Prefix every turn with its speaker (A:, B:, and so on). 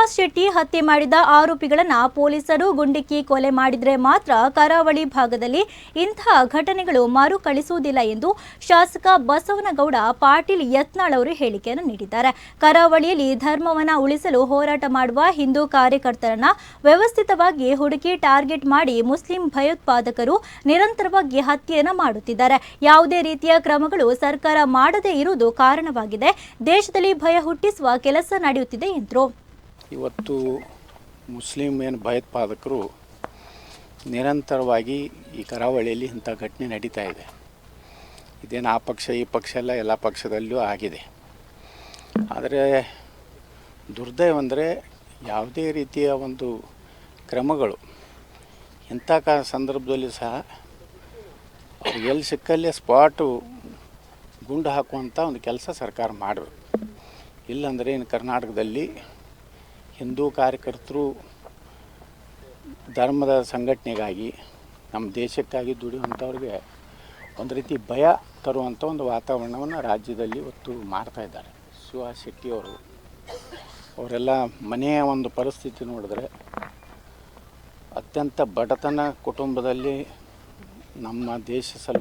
A: ಸುಹಾಸ್ ಶೆಟ್ಟಿ ಹತ್ಯೆ ಮಾಡಿದ ಆರೋಪಿಗಳನ್ನ ಪೊಲೀಸರು ಗುಂಡಿಕ್ಕಿ ಕೊಲೆ ಮಾಡಿದ್ರೆ ಮಾತ್ರ ಕರಾವಳಿ ಭಾಗದಲ್ಲಿ ಇಂತಹ ಘಟನೆಗಳು ಮರುಕಳಿಸುವುದಿಲ್ಲ ಎಂದು ಶಾಸಕ ಬಸವನಗೌಡ ಪಾಟೀಲ್ ಯತ್ನಾಳ್ ಅವರು ಹೇಳಿಕೆಯನ್ನು ನೀಡಿದ್ದಾರೆ. ಕರಾವಳಿಯಲ್ಲಿ ಧರ್ಮವನ್ನ ಉಳಿಸಲು ಹೋರಾಟ ಮಾಡುವ ಹಿಂದೂ ಕಾರ್ಯಕರ್ತರನ್ನ ವ್ಯವಸ್ಥಿತವಾಗಿ ಹುಡುಕಿ ಟಾರ್ಗೆಟ್ ಮಾಡಿ ಮುಸ್ಲಿಂ ಭಯೋತ್ಪಾದಕರು ನಿರಂತರವಾಗಿ ಹತ್ಯೆಯನ್ನು ಮಾಡುತ್ತಿದ್ದಾರೆ. ಯಾವುದೇ ರೀತಿಯ ಕ್ರಮಗಳು ಸರ್ಕಾರ ಮಾಡದೇ ಇರುವುದು ಕಾರಣವಾಗಿದೆ. ದೇಶದಲ್ಲಿ ಭಯ ಹುಟ್ಟಿಸುವ ಕೆಲಸ ನಡೆಯುತ್ತಿದೆ ಎಂದರು.
B: ಇವತ್ತು ಮುಸ್ಲಿಂ ಏನು ಭಯೋತ್ಪಾದಕರು ನಿರಂತರವಾಗಿ ಈ ಕರಾವಳಿಯಲ್ಲಿ ಇಂಥ ಘಟನೆ ನಡೀತಾ ಇದೆ. ಇದೇನು ಆ ಪಕ್ಷ, ಈ ಪಕ್ಷ ಎಲ್ಲ ಎಲ್ಲ ಪಕ್ಷದಲ್ಲೂ ಆಗಿದೆ. ಆದರೆ ದುರ್ದೈವಂದರೆ ಯಾವುದೇ ರೀತಿಯ ಒಂದು ಕ್ರಮಗಳು ಇಂಥ ಕ ಸಂದರ್ಭದಲ್ಲಿ ಸಹ ಎಲ್ಲಿ ಸಿಕ್ಕಲ್ಲೇ ಸ್ಪಾಟು ಗುಂಡು ಹಾಕುವಂಥ ಒಂದು ಕೆಲಸ ಸರ್ಕಾರ ಮಾಡಬೇಕು. ಇಲ್ಲಾಂದರೆ ಇನ್ನು ಕರ್ನಾಟಕದಲ್ಲಿ ಹಿಂದೂ ಕಾರ್ಯಕರ್ತರು ಧರ್ಮದ ಸಂಘಟನೆಗಾಗಿ ನಮ್ಮ ದೇಶಕ್ಕಾಗಿ ದುಡಿಯುವಂಥವ್ರಿಗೆ ಒಂದು ರೀತಿ ಭಯ ತರುವಂಥ ಒಂದು ವಾತಾವರಣವನ್ನು ರಾಜ್ಯದಲ್ಲಿ ಒತ್ತು ಮಾಡ್ತಾ ಇದ್ದಾರೆ. ಸುಹಾಸ್ ಶೆಟ್ಟಿಯವರು ಅವರೆಲ್ಲ ಮನೆಯ ಒಂದು ಪರಿಸ್ಥಿತಿ ನೋಡಿದ್ರೆ ಅತ್ಯಂತ ಬಡತನ ಕುಟುಂಬದಲ್ಲಿ ನಮ್ಮ ದೇಶ ಸಲುವಾಗಿ